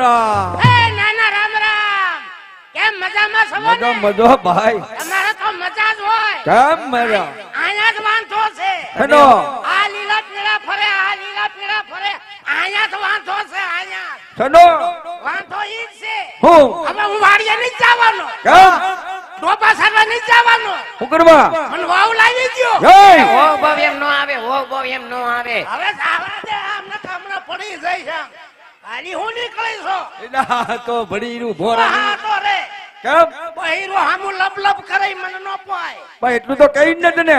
રામ એ નાના રામ રામ કેમ મજામાં છો મજો મજો ભાઈ. તમારે તો મજા જ હોય. કેમ મજા? અહીંયા જ વાંધો છે. હેડો આ લીલા પીળા ફરે આ લીલા પીળા ફરે. અહીંયા જ વાંધો છે અહીંયા. જ. વાંધો ઈ છે. હું? હવે હું વાડીએ નહીં જવાનો. કેમ? ડોબા સારવા નહીં જવાનો. શું કરવા મને વાવ લાવી દ્યો. જય. ઓ બહુ એમ નો આવે ઓ બહુ એમ નો આવે. હવે સારા દે આમને કામને પડી જાય છે ખાલી હું નીકળી છો? એલા તો ભડીરું ભોરા હા તો રે. કેમ? બહીરો હામુ લપ લપ કરે મને નો પોય ભાઈ એટલું તો કઈ જ ને.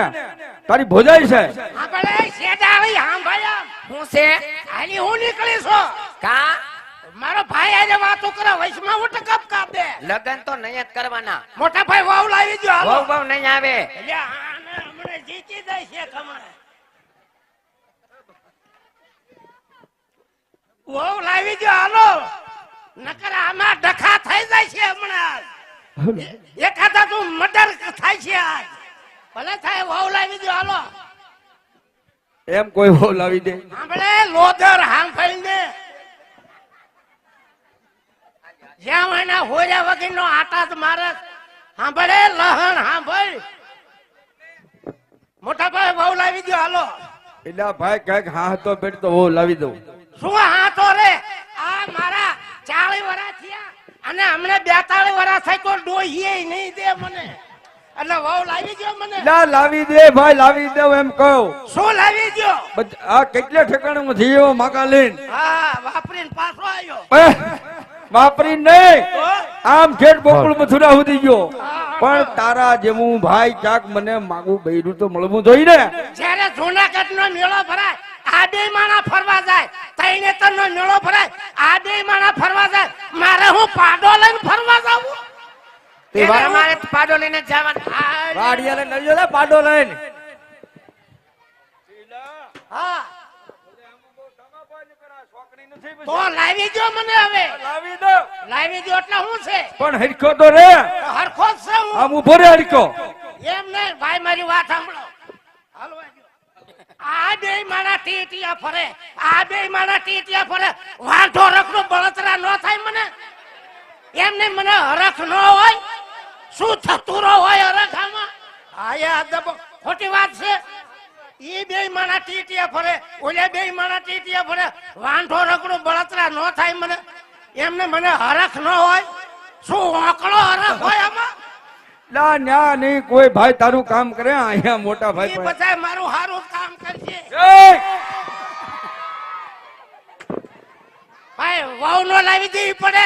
તારી ભોજાઈ છે. આપણે શેડાળી હાંભાયા હું છે આની હું નીકળીશો કા? મારો ભાઈ આજે વાતો કરે વૈશમાં ઉઠ કપ કાપ. દે લગન તો નહીં જ કરવાના. મોટા ભાઈ વાવ લાવી દો બહુ વાવ બહુ નહીં આવે. એટલે આને હમણે જીતી જાય છે કમાણે વાવ લાવી દો હાલો. નકર આમાં ડખા થઈ જાય છે હમણાં. એકાદા તું મર્ડર થાય છે આજ. ભલે થાય વાવ લાવી દો હાલો. એમ કોઈ હો લાવી દે? આપણે લોધર હાંફળીને જ્યાં એના હોર્યા વગરનો આટા જ મારે. સાંભળે લહણ સાંભળ મોટા ભાઈ વહુ લાવી દો હાલો. એટલે ભાઈ કંઈક હા તો બેટ તો હું લાવી દઉં. શું હાથો રે? આ મારા ચાળી વરા થયા અને હમણે બેતાળી વરા થાય તો ડોહીએ નહીં દે મને. એટલે વહુ લાવી દો મને. ના લાવી દે ભાઈ લાવી દઉં એમ કહું. શું લાવી દો આ કેટલા ઠેકાણે હું જઈ માકા લઈને હા વાપરીને પાછો આવ્યો. વાપરી નહીં. આમ ઠેઠ ગોકુળ મથુરા સુધી ગયો. પણ તારા જેવું ભાઈ ક્યાંક મને માગું બૈરું તો મળવું જોઈ ને. જ્યારે જુનાગઢ નો મેળો ભરાય આડે માણા ફરવા જાય. તૈનેતર નો મેળો ભરાય આ બે માણા ફરવા જાય. મારે હું પાડો લઈને ફરવા જાવું તે મારે પાડો લઈને જવાનું. આ- વાડિયાને લઈ લે પાડો લઈને. હા. તો લાવી દો મને હવે. લાવી દો એટલે શું છે? પણ હરખો તો રે. હરખો જ છે હું. આમ ઊભો રે હરખો. એમ નહીં ભાઈ મારી વાત સાંભળો. હાલવા આ બે માણા ટીટિયા ફરે. આ બે માણા ટીટિયા ફરે. વાંઢો રખનો બળતરા ન થાય મને. એમ નહીં મને હરખ ન હોય. શું થતું હોય હરખ આમાં? હા આ દબો. ખોટી વાત છે. ઈ બે માણા ટીટિયા ફરે. ઓલે બે માણા ટીટિયા ફરે. વાંઢો રખનો બળતરા ન થાય મને. એમને મને હરખ ન હોય. શું આકડો હરખ હોય આમાં? ના ના નહીં કોઈ ભાઈ તારું કામ કરે અહીંયા મોટા ભાઈ બધા મારું સારું કામ કરશે! ભાઈ વહુ નો લાવી દેવી પડે.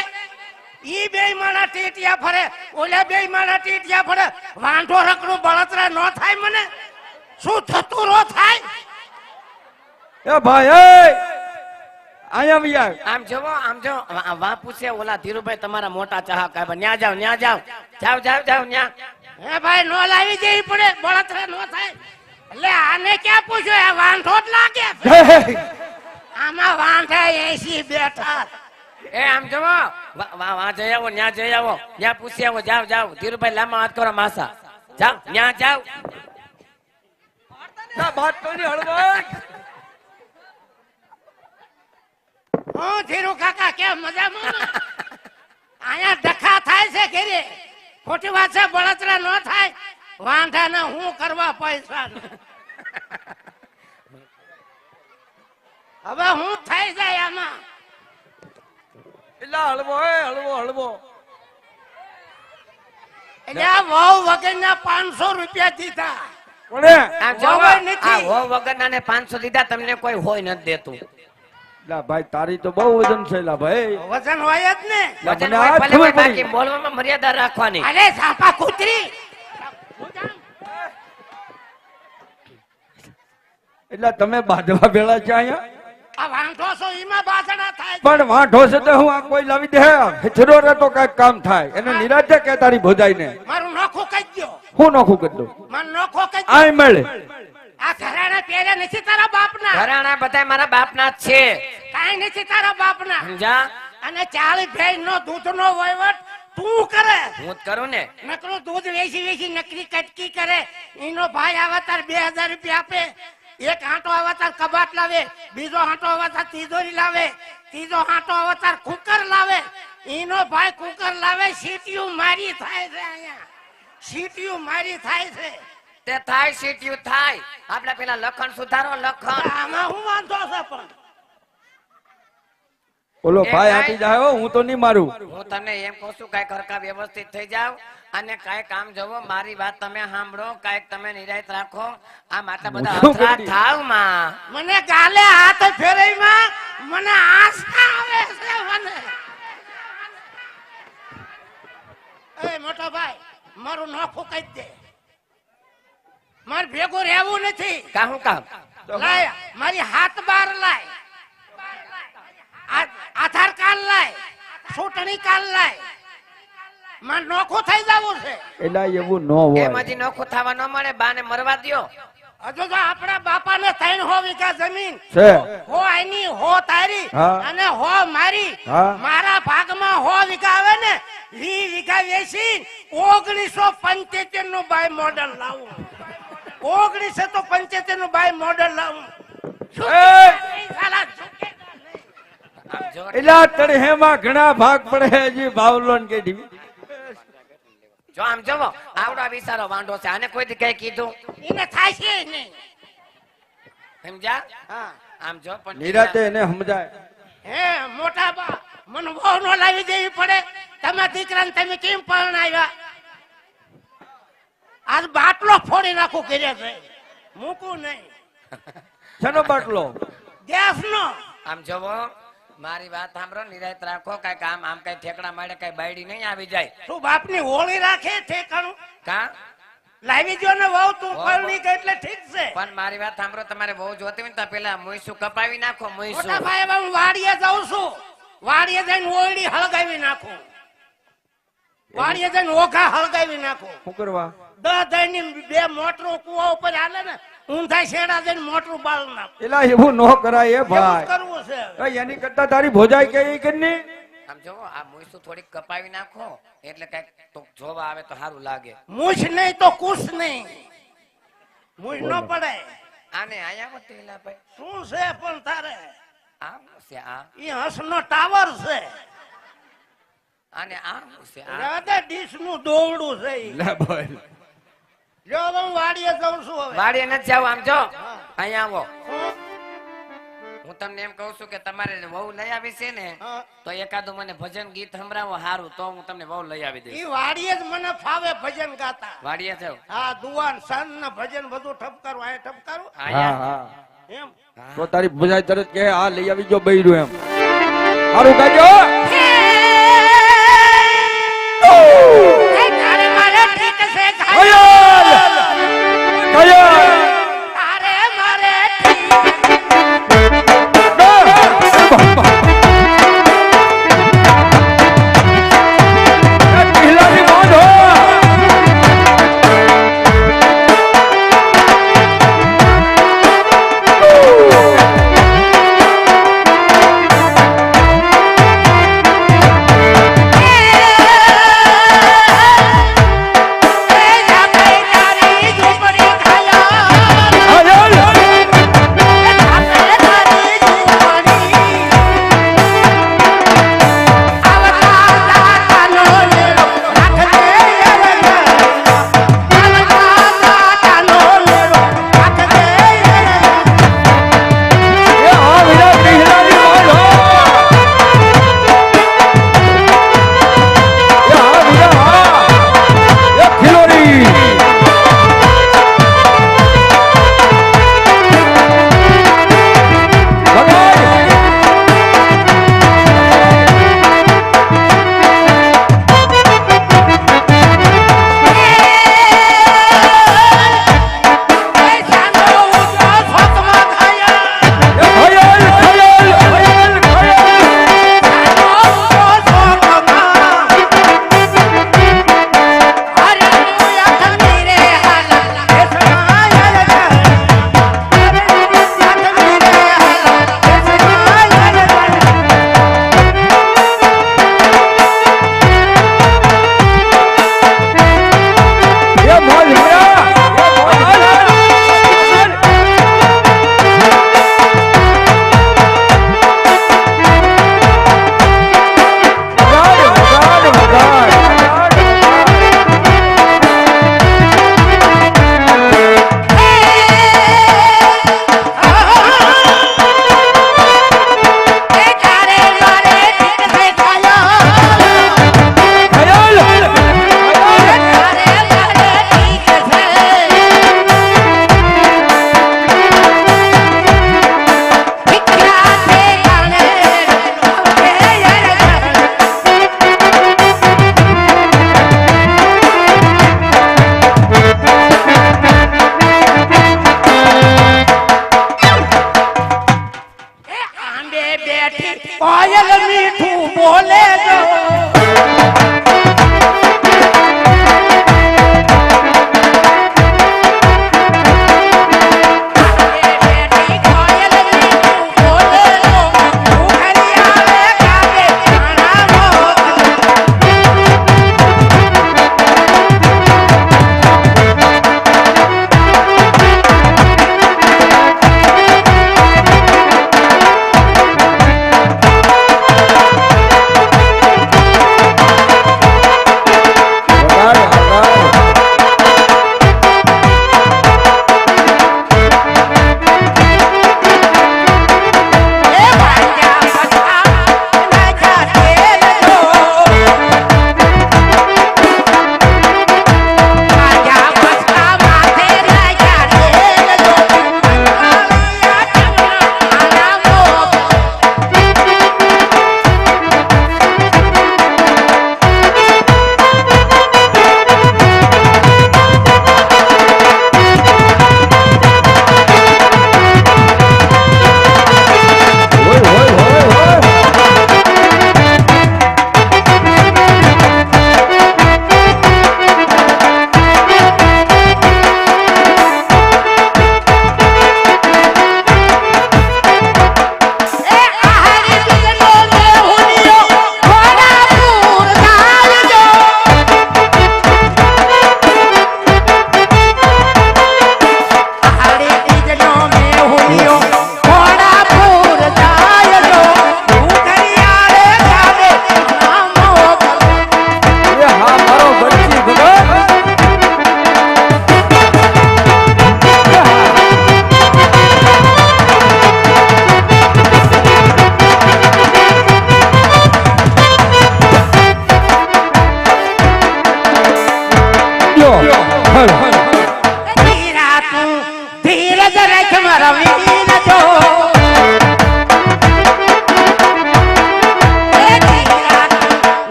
ઈ બે માણા ટેટિયા ફરે ઓલા બે માણા ટેટિયા ફરે. વાંઢો રકડું બળતરા ન થાય મને. શું થતું રો થાય? એ ભાઈ એ! અહીંયા બી આમ જોવો આમ જો વા- વા પૂછે ઓલા ધીરુભાઈ તમારા મોટા ચાહક આવે ન્યા જાવ ન્યા જાવ જાવ જાવ જાવ ન્યા. હે ભાઈ નો લાવી દેવી પડે. બળતરા ન થાય. એટલે આને ક્યાં પૂછ્યો? આ વાંઢો જ લાગે. આમાં વાંઢા એસી બેઠા. એ આમ જોવો. વા જઈ આવો ન્યા જઈ આવો. ન્યા પૂછી આવો જાવ જાવ ધીરુભાઈ લાંબા હાથ કરો માસા. જાવ ન્યા જાવ ના બાત તો નહીં હળવાય. હું ધીરુ કાકા કેમ મજામાં? અહીંયા ડખા થાય છે ઘેરે. ખોટી વાત છે બળતરા ન થાય. વાંઢાને હું કરવા પૈસા હવે હું થઈ જાય આમાં. એટલે હળવો હે હળવો હળવો. એટલે આ વહુ વગરના પાંચસો રૂપિયા દીધા. આ વગર ના ને 500 દીધા તમને કોઈ હોય નથી દેતું. લા ભાઈ તારી તો બહુ વજન છે લા ભાઈ. વજન હોય જ ને. લા હોય ભલે બાકી બોલવામાં મર્યાદા રાખવાની. અરે સાપા કૂતરી. એટલે તમે બાંધવા ભેળા છે અહીંયા? આ વાંઢો છો ઈમાં બાસણા થાય પણ વાંઢો છે તો હું આ કોઈ લાવી દે? હિથરો રે તો કંઈક કામ થાય. એને નિરાજે કે તારી ભોજાઈ ને મારું નોખું કહી દો હું નોખું કરી દઉં. મારું નોખો કહી આય મળે. આ ઘરાણા પહેરે નથી તારા બાપના. ઘરાણા બધા મારા બાપના જ છે. કાઈ નથી તારા બાપના. સમજા અને ચાલી ભેંસ નો દૂધ નો વહીવટ તું કરે. હું કરું ને. નકરું દૂધ વેચી વેચી નકરી કટકી કરે. એનો ભાઈ આવે તાર બે હજાર રૂપિયા આપે. એક હાંટો તાર કબાટ લાવે. બીજો હાંટો તાર તિજોરી લાવે. ત્રીજો હાંટો તાર કુકર લાવે. એનો ભાઈ કુકર લાવે. સીટીયું મારી થાય છે અહીંયા. સીટીયું મારી થાય છે. તે થાય સીટ્યું થાય. આપણે પેલા લખણ સુધારો લખણ આમાં હું વાંધો છે પણ? ઓલો ભાઈ આટી જાયો હું તો નહીં મારું. હું તમને એમ કહું છું કાંઈક હરકા વ્યવસ્થિત થઈ જાવ અને કાંઈ કામ જવો મારી વાત તમે સાંભળો કાંઈક તમે નિરાયત રાખો. આ માતા બધા હું અથડા થાવમાં. મને ગાલે હાથ ફેરવીમાં મને આશા આવે છે મને. એ મોટો ભાઈ મારું નોખું કહી દે. મારે ભેગું રહેવું નથી. કાહું કામ? લાય મારી હાથ બાર લાય. આધાર કાર્ડ લાય. ચૂંટણી કાર્ડ લાય. મારે નોખું થઈ જવું છે. એલા એવું ન હોય. એમાંથી નોખું થવા ન મળે બાને મરવા દ્યો. હજુ તો આપણા બાપા ને ત્રણ હો વીઘા જમીન. છે. હો આની હો તારી અને હો મારી. મારા ભાગમાં હો વીઘા આવે ને વી વીઘા વેચી ઓગણીસો પંચોતેરનું બાય મોડલ લાવું. ઓગણીસો તો પંચોતેરનું બાય મોડલ લાવું. શું એ! એ સાલા ઝુકેગા નહીં. આમ જો એલા તળહેમાં ઘણા ભાગ પડે હજી ભાવલોન કે. જો આમ જવો આવડા વિચારો વાંઢો છે. આને કોઈ દી કઈ કીધું? એને થાય છે નહીં. સમજ્યા? હા. આમ જો પણ નિરાતે એને સમજાય. હે મોટા બા મને બહુ નો લાવી દેવી પડે. તમે દીકરાને તમે કેમ પરણાવ્યા? આજ બાટલો ફોડી નાખું કર્યા છે. મૂકું નહીં. શેનો બાટલો? ગેસ નો આમ જોવો મારી વાત સાંભળો નિરાયત રાખો કઈ કામ આમ કઈ ઠેકડા મારે કઈ બાયડી નહીં આવી જાય. તું બાપની હોળી રાખે ઠેકાણું. કા? લાવી જો ને વહુ તું પરણી ગઈ એટલે ઠીક છે. પણ મારી વાત સાંભળો તમારે બહુ જોતી હોય ને તો પેલા મુઈસું કપાવી નાખો મુઈસું મોટા ભાઈ હું વાડીએ જાઉં છું. વાડીએ જઈને ઓળી હળગાવી નાખું. વાડીએ જઈને ઓઘા હળગાવી નાખું. શું કરવા? દસ દઈની બે મોટરું કુવા ઉપર હાલે ને ઊંધા શેડા જઈને મોટરું બાળ નાખું. એલા એવું ન કરાય એ ભાઈ. કરવું છે કઈ એની કરતા તારી ભોજાઈ કે ઈ કરની આમ જોવો આ મુઈસું થોડીક કપાવી નાખો એટલે કંઈક તો જોવા આવે તો સારું લાગે. મૂછ નહીં તો કુશ નહીં. મૂછ ન પડે. આને આયા ભાઈ. શું છે પણ તારે? આમ છે આ. ઈ હંસનો ટાવર છે. અને આમ છે આ. રાધા ડીશનું દોવડું છે લે બોલ જો હવે હું વાડીએ જાઉં છું હવે. વાડીએ નથી જાવ આમ જો. અહીંયા આવો. હું? હું તમને એમ કહું છું કે તમારે વહુ લઈ આવી છે ને. તો એકાદું મને ભજન ગીત સંભળાવો સારું તો હું તમને વહુ લઈ આવી દઈશ. ઈ વાડીએ જ મને ફાવે ભજન ગાતા. વાડીએ જાવ હા દુવાન સન ને ભજન બધું ઠપકારું આ ઠપકારું. હા હા એમ. તો તારી ભોજાઈ તરત કે આ લઈ આવી જો બૈરું એમ. સારું કાજો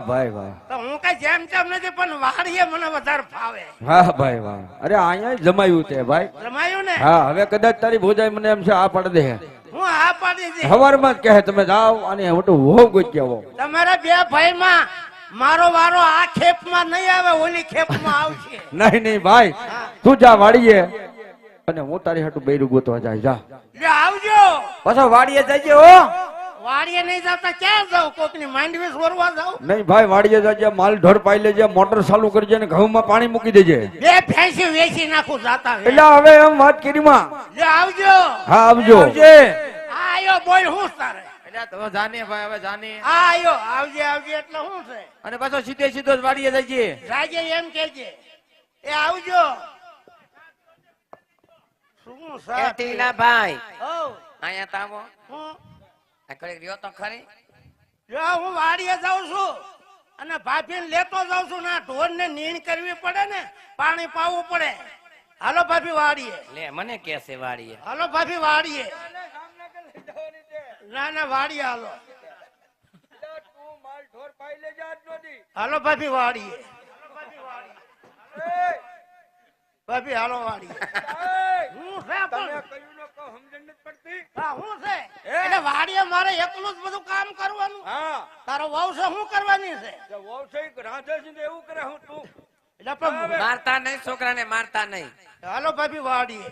વાહ, વાહ ભાઈ વાહ. તો હું કઈ જેમ તેમ નથી પણ વાડીએ મને વધારે ફાવે. હા ભાઈ વાહ. અરે અહીંયા જમાયું તે ભાઈ. જમાયું ને? હા હવે કદાચ તારી ભોજાઈ મને એમ છે આ પડ દે. હું આ પાડી દે સવારમાં જ કહે તમે જાઓ અને મોટું ગોતી આવો. તમારા બે ભાઈમાં મારો વારો આ ખેપમાં નહીં આવે ઓલી ખેપમાં આવશે. નહીં નહીં ભાઈ. તું જા વાડીએ અને હું તારી હાટું બૈરું ગોતવા જાય જા. આવજો. પાછો વાડીએ જજે હો. વાડીએ નહીં જતા ક્યાં જાવ? કોકની માંડવી સોરવા જાવ? નહીં ભાઈ વાડીએ જજે માલ ઢોર પાઈ લેજે મોટર ચાલુ કરજે ને ઘઉંમાં પાણી મૂકી દેજે. બે ભેંસી વેચી નાખું જાતા એટલે હવે એમ વાત કરી લે આવજો. હા આવજો. આ આયો બોલ હું તારે? એટલે તમે જાને ભાઈ હવે જાને. આયો. આવજે આવજે એટલે શું છે? અને પાછો સીધે સીધો જ વાડીએ જઈએ. રાજે એમ કેજે એ આવજો. શું અહીંયા તો હું? આ રહ્યો તો ખરી? જો હું વાડીએ જાઉં છું અને ભાભી લેતો જાઉં છું ના ઢોર ને નીણ કરવી પડે ને પાણી પાવું પડે. હાલો ભાભી વાડીએ. લે મને કે છે વાડીએ. હાલો ભાભી વાડીએ. ના ના વાડીએ હાલો. હાલો ભાભી વાડીએ. ભાભી હાલો વાડીએ. હું છે પણ હા હું છે? એટલે વાડીએ મારે એકલું જ બધું કામ કરવાનું. તારો વહુ છે શું કરવાની છે? એટલે પણ મારતા નહીં છોકરાને મારતા નહીં. હાલો ભાભી વાડીએ.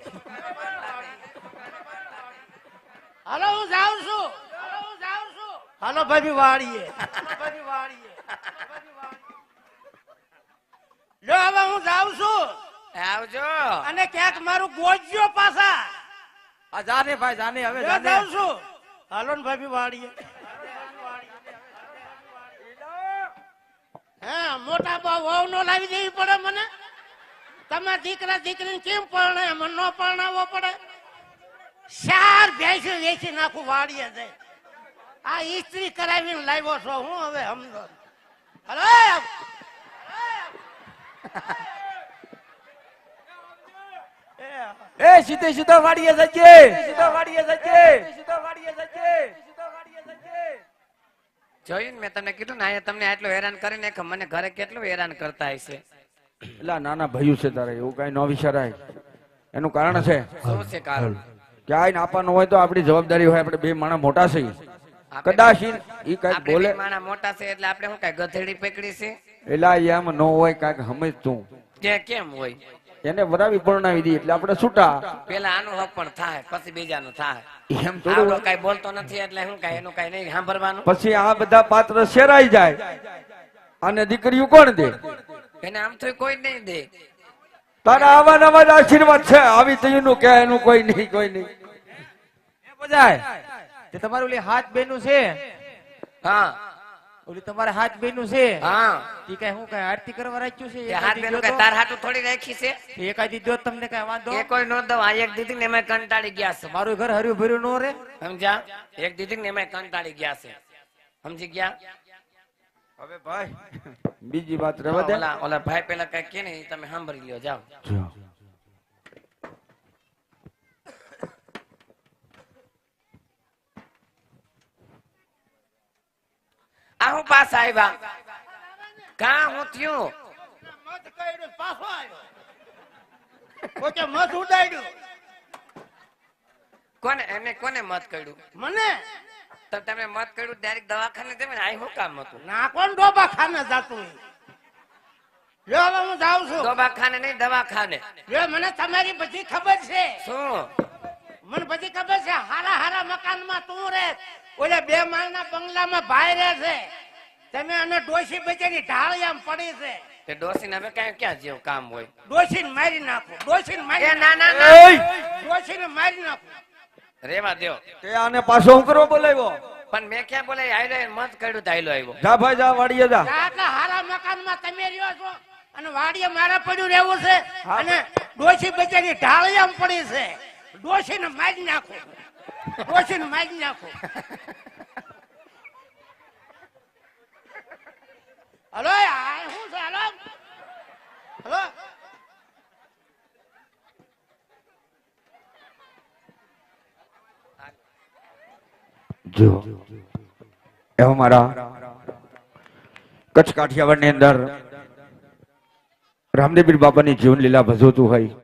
હાલો હું જાઉં છું. હાલો હું જાઉં છું હાલો ભાભી વાડીએ. ભાભી વાડીએ લ્યો હવે હું જાઉં છું. આવજો. અને ક્યાંક મારું ગોજ્યો પાછા. આ જાને ભાઈ જાને હવે જાને. જાઉં છું. હાલો ને ભાભી વાડીએ હે મોટા બા વહુ નો લાવી દેવી પડે મને? તમારા દીકરા દીકરીને કેમ પરણે? મને નો પરણાવવો પડે? ચાર ભેંસી વેચી નાખું વાડીએ જાય આ ઈસ્ત્રી કરાવીને લાવ્યો છો હું હવે સમજો અરે એ સીધે સીધો વાડીએ જજે. સીધો વાડીએ જજે. સીધો વાડીએ જજે. જોયું મેં તમને કીધું ને અહીંયા તમને આટલું હેરાન કરીને કે મને ઘરે કેટલું હેરાન કરતા હશે? એટલે નાના ભયું છે તારે એવું કઈ ન વિચારાય. એનું કારણ છે? શું છે કારણ? ક્યાંય આપવાનું હોય તો આપણી જવાબદારી હોય આપણે બે માણસ મોટા છે. કદાચ ઈ કંઈક બોલે માણા મોટા છે એટલે આપણે શું કઈ ગધેડી પકડી છે? એલા એમ ન હોય કંઈક સમજ તું કે કેમ હોય? એને વરાવી પરણાવી દી એટલે આપણે છૂટા. પેલા આનું હક પણ થાય પછી બીજાનું થાય. એમ થોડું. કઈ બોલતો નથી એટલે હું કઈ એનું કઈ નહીં સાંભળવાનું? પછી આ બધા પાત્ર શેરાઈ જાય. અને દીકરીઓ કોણ દે? એને આમ તો કોઈ નહીં દે. તારા આવા નવા આશીર્વાદ છે. આવી તઈનું કે એનું કોઈ નહીં કોઈ નહીં. એ બજાય તે તમારું હાથ બેનું છે? હા. ઓલી તમારે હાથ બેનું છે? હા. ઈ કઈ હું કઈ આરતી કરવા રાખ્યું છે? હાથ બેનું કઈ તાર હાટું થોડી રાખી છે? એકાદ દીધો તમને કઈ વાંધો? એ કોઈ નો દો આ એક દીધી ને એમાં કંટાળી ગયા છે. મારું ઘર હર્યું ભર્યું નો રે? સમજ્યા? એક દીધી ને એમાં કંટાળી ગયા છે. સમજી ગયા? હવે ભાઈ બીજી વાત રવા દે. ઓલા ઓલા ભાઈ પેલા કઈ કે ને તમે સાંભળી લ્યો જાઓ. હું પાછા આવ્યા કા હું થયું? મત કર્યું પાછો આવ્યો પોતે મત ઉડાડ્યું. કોને એને કોને મત કર્યું? મને? તો તમે મત કર્યું ડાયરેક્ટ દવાખાને જમે ને આ હું કામ હતું? ના કોણ ડોબા ખાને જાતું? લ્યો હવે હું જાઉં છું. દવાખાને નહીં દવાખાને. લ્યો મને તમારી બધી ખબર છે. શું? મને બધી ખબર છે હારા હારા મકાનમાં તું રે ઓલે બે માળના બંગલામાં ભાઈ રહે છે. તમે અને ડોશી બચેની ઢાળ એમ પડી છે. તે ડોસીને હવે ક્યાં ક્યાં જેવું કામ હોય? ડોશીને મારી નાખો ડોશીને એ મારી ના ના ડોશી ના મારી નાખો. રેવા દેવ તે આને પાછો હું બોલાવ્યો. પણ મેં ક્યાં બોલે આયલો મત કર્યું તો આયલો આવ્યો. જા ભાઈ જા વાડીએ જા. આટલા હારા મકાનમાં તમે રહ્યો છો. અને વાડીએ મારા પડ્યું રહેવું છે. અને ડોશી બચેની ઢાળ એમ પડી છે. ડોશીને મારી નાખો. ડોશીને મારી નાખો હલો શું છે હલો હલો એવો મારા કચ્છ કાઠિયાવાડની અંદર રામદેવીર બાપાની જીવન લીલા ભજવતું હોય